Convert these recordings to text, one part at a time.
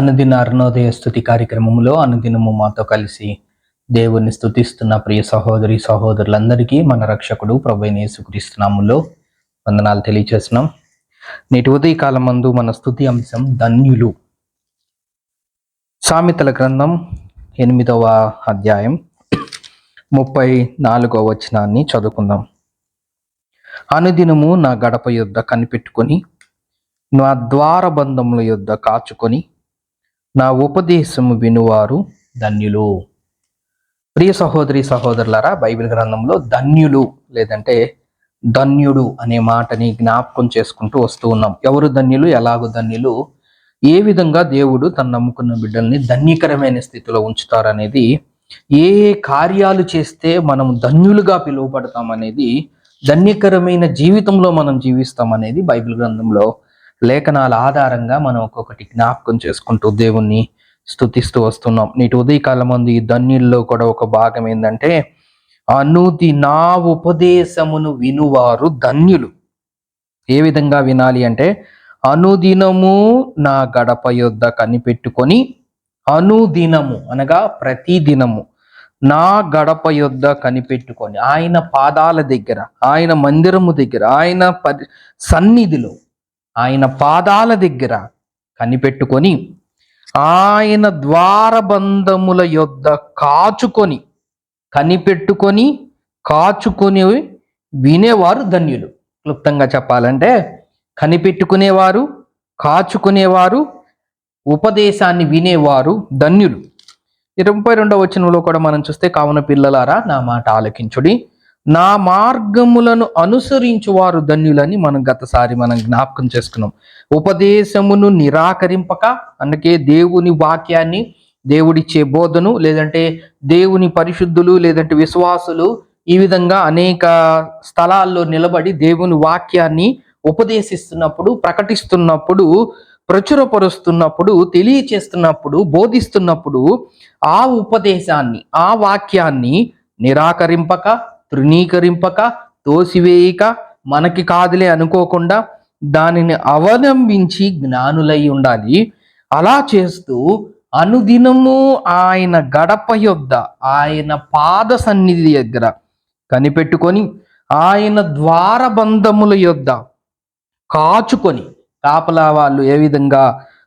అనుదిన అరుణోదయ స్థుతి కార్యక్రమంలో అనుదినము మాతో కలిసి దేవుణ్ణి స్థుతిస్తున్న ప్రియ సహోదరి సహోదరులందరికీ మన రక్షకుడు ప్రభు యేసుక్రీస్తునాములో వందనాలు తెలియచేస్తున్నాం. నేటి ఉదయకాలం మందు మన స్థుతి అంశం ధన్యులు. సామెతల గ్రంథం ఎనిమిదవ అధ్యాయం ముప్పై నాలుగవ వచనాన్ని చదువుకుందాం. అనుదినము నా గడప యొద్ద కనిపెట్టుకొని నా ద్వారబంధముల యొద్ద కాచుకొని నా ఉపదేశము వినువారు ధన్యులు. ప్రియ సహోదరి సహోదరులారా బైబిల్ గ్రంథంలో ధన్యులు లేదంటే ధన్యుడు అనే మాటని జ్ఞాపకం చేసుకుంటూ వస్తూ ఉన్నాం. ఎవరు ధన్యులు? ఎలాగో ధన్యులు? ఏ విధంగా దేవుడు తన నమ్ముకున్న బిడ్డల్ని ధన్యకరమైన స్థితిలో ఉంచుతారనేది ఏ కార్యాలు చేస్తే మనం ధన్యులుగా పిలువబడతాం అనేది ధన్యకరమైన జీవితంలో మనం జీవిస్తామనేది బైబిల్ గ్రంథంలో లేఖనాల ఆధారంగా మనం ఒక్కొక్కటి జ్ఞాపకం చేసుకుంటూ దేవుణ్ణి స్థుతిస్తూ వస్తున్నాం. నేటి ఉదయకాలం మంది ఈ ధన్యుల్లో కూడా ఒక భాగం ఏంటంటే అనుది నా ఉపదేశమును వినువారు ధన్యులు. ఏ విధంగా వినాలి అంటే అనుదినము నా గడప యొద్ద కనిపెట్టుకొని అనుదినము అనగా ప్రతి దినము నా గడప యొద్ద కనిపెట్టుకొని ఆయన పాదాల దగ్గర ఆయన మందిరము దగ్గర ఆయన పరి సన్నిధిలో ఆయన పాదాల దగ్గర కనిపెట్టుకొని ఆయన ద్వారబంధముల యొద్ద కాచుకొని కనిపెట్టుకొని కాచుకొని వినేవారు ధన్యులు. క్లుప్తంగా చెప్పాలంటే కనిపెట్టుకునేవారు కాచుకునేవారు ఉపదేశాన్ని వినేవారు ధన్యులు. ఇరవై రెండవ వచనంలో కూడా మనం చూస్తే కావున పిల్లలారా నా మాట ఆలకించుడి. నా మార్గములను అనుసరించువారు ధన్యులని మనం గతసారి మనం జ్ఞాపకం చేసుకున్నాం. ఉపదేశమును నిరాకరింపక అందుకే దేవుని వాక్యాన్ని దేవుడిచ్చే బోధను లేదంటే దేవుని పరిశుద్ధులు లేదంటే విశ్వాసులు ఈ విధంగా అనేక స్థలాల్లో నిలబడి దేవుని వాక్యాన్ని ఉపదేశిస్తున్నప్పుడు ప్రకటిస్తున్నప్పుడు ప్రచురపరుస్తున్నప్పుడు తెలియచేస్తున్నప్పుడు బోధిస్తున్నప్పుడు ఆ ఉపదేశాన్ని ఆ వాక్యాన్ని నిరాకరింపక తృణీకరింపక తోసివేయక మనకి కాదులే అనుకోకుండా దానిని అవలంబించి జ్ఞానులై ఉండాలి. అలా చేస్తూ అనుదినము ఆయన గడప యొద్ద ఆయన పాద సన్నిధి దగ్గర కనిపెట్టుకొని ఆయన ద్వారబంధముల యొద్ద కాచుకొని కాపలా వాళ్ళు ఏ విధంగా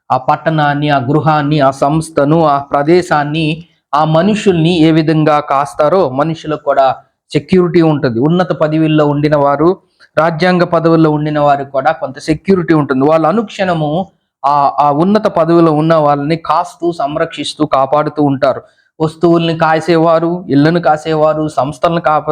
ఆ పట్టణాన్ని ఆ గృహాన్ని ఆ సంస్థను ఆ ప్రదేశాన్ని ఆ మనుషుల్ని ఏ విధంగా కాస్తారో మనుషులకు కూడా సెక్యూరిటీ ఉంటుంది. ఉన్నత పదవుల్లో ఉండిన వారు రాజ్యాంగ పదవుల్లో ఉండిన వారు కూడా కొంత సెక్యూరిటీ ఉంటుంది. వాళ్ళు అనుక్షణము ఆ ఆ ఉన్నత పదవిలో ఉన్న వాళ్ళని కాస్తూ సంరక్షిస్తూ కాపాడుతూ ఉంటారు. వస్తువుల్ని కాసేవారు ఇళ్ళను కాసేవారు సంస్థలను కాప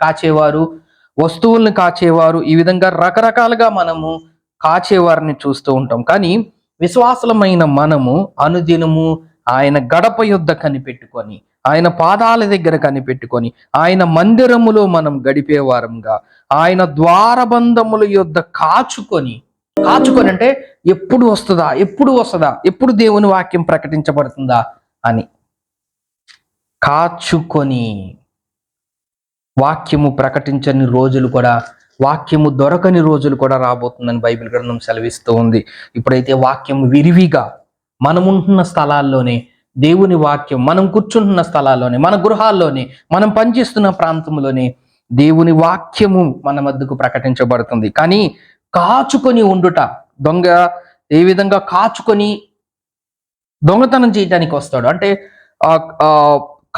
కాచేవారు వస్తువుల్ని కాచేవారు. ఈ విధంగా రకరకాలుగా మనము కాచేవారిని చూస్తూ ఉంటాం. కానీ విశ్వాసలమైన మనము అనుదినము ఆయన గడప యుద్ధ కనిపెట్టుకొని ఆయన పాదాల దగ్గర కనిపెట్టుకొని ఆయన మందిరములో మనం గడిపేవారంగా ఆయన ద్వారబంధముల యొద్ద కాచుకొని కాచుకొని అంటే ఎప్పుడు వస్తుందా ఎప్పుడు వస్తుందా ఎప్పుడు దేవుని వాక్యం ప్రకటించబడుతుందా అని కాచుకొని వాక్యము ప్రకటించని రోజులు కూడా వాక్యము దొరకని రోజులు కూడా రాబోతుందని బైబిల్ గ్రంథం సెలవిస్తూ ఉంది. ఇప్పుడైతే వాక్యం విరివిగా మనం ఉంటున్న స్థలాల్లోనే దేవుని వాక్యం మనం కూర్చుంటున్న స్థలాల్లోనే మన గృహాల్లోనే మనం పనిచేస్తున్న ప్రాంతంలోనే దేవుని వాక్యము మన మధ్యకు ప్రకటించబడుతుంది. కానీ కాచుకొని ఉండుట దొంగ ఏ విధంగా కాచుకొని దొంగతనం చేయడానికి వస్తాడు? అంటే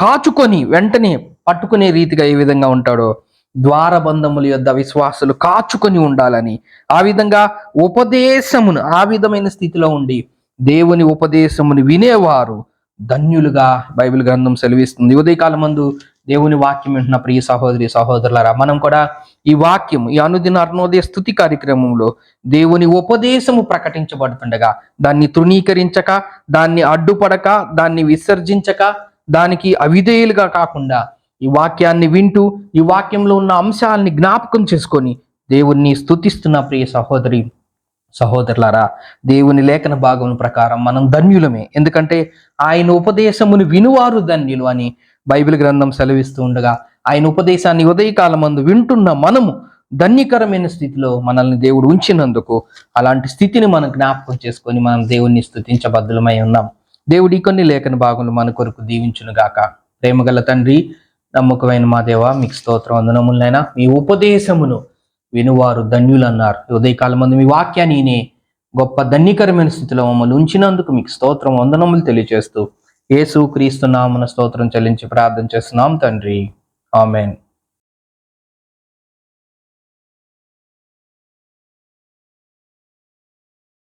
కాచుకొని వెంటనే పట్టుకునే రీతిగా ఏ విధంగా ఉంటాడో? ద్వారబంధముల యొద్ద విశ్వాసులు కాచుకొని ఉండాలని ఆ విధంగా ఉపదేశమును ఆ విధమైన స్థితిలో ఉండి దేవుని ఉపదేశమును వినేవారు. ధన్యులుగా బైబిల్ గ్రంథం సెలవిస్తుంది. ఉదయకాలం మందు దేవుని వాక్యం వింటున్న ప్రియ సహోదరి సహోదరులరా మనం కూడా ఈ వాక్యం ఈ అనుదిన అర్ణోదయ స్థుతి కార్యక్రమంలో దేవుని ఉపదేశము ప్రకటించబడుతుండగా దాన్ని తృణీకరించక దాన్ని అడ్డుపడక దాన్ని విసర్జించక దానికి అవిధేయులుగా కాకుండా ఈ వాక్యాన్ని వింటూ ఈ వాక్యంలో ఉన్న అంశాలని జ్ఞాపకం చేసుకొని దేవుణ్ణి స్తుతిస్తున్న ప్రియ సహోదరి సహోదరులారా దేవుని లేఖన భాగం ప్రకారం మనం ధన్యులమే. ఎందుకంటే ఆయన ఉపదేశమును వినువారు ధన్యులు అని బైబిల్ గ్రంథం సెలవిస్తూ ఉండగా ఆయన ఉపదేశాన్ని ఉదయకాలం మందు వింటున్న మనము ధన్యకరమైన స్థితిలో మనల్ని దేవుడు ఉంచినందుకు అలాంటి స్థితిని మనం జ్ఞాపకం చేసుకొని మనం దేవుణ్ణి స్థుతించబద్ధులమై ఉన్నాం. దేవుడి కొన్ని లేఖన భాగంలో మన కొరకు దీవించును గాక. ప్రేమగల తండ్రి నమ్మకమైన మా దేవ మీకు స్తోత్రం వందనములైనా మీ ఉపదేశమును వినువారు ధన్యులు అన్నారు ఉదయకాలం మంది మీ వాక్యాన్ని నేనే గొప్ప ధన్యకరమైన స్థితిలో మమ్మల్ని ఉంచినందుకు మీకు స్తోత్రం వందనములు తెలియజేస్తూ యేసు క్రీస్తు నామన స్తోత్రం చెల్లించి ప్రార్థన చేస్తున్నాం తండ్రి. ఆమెన్.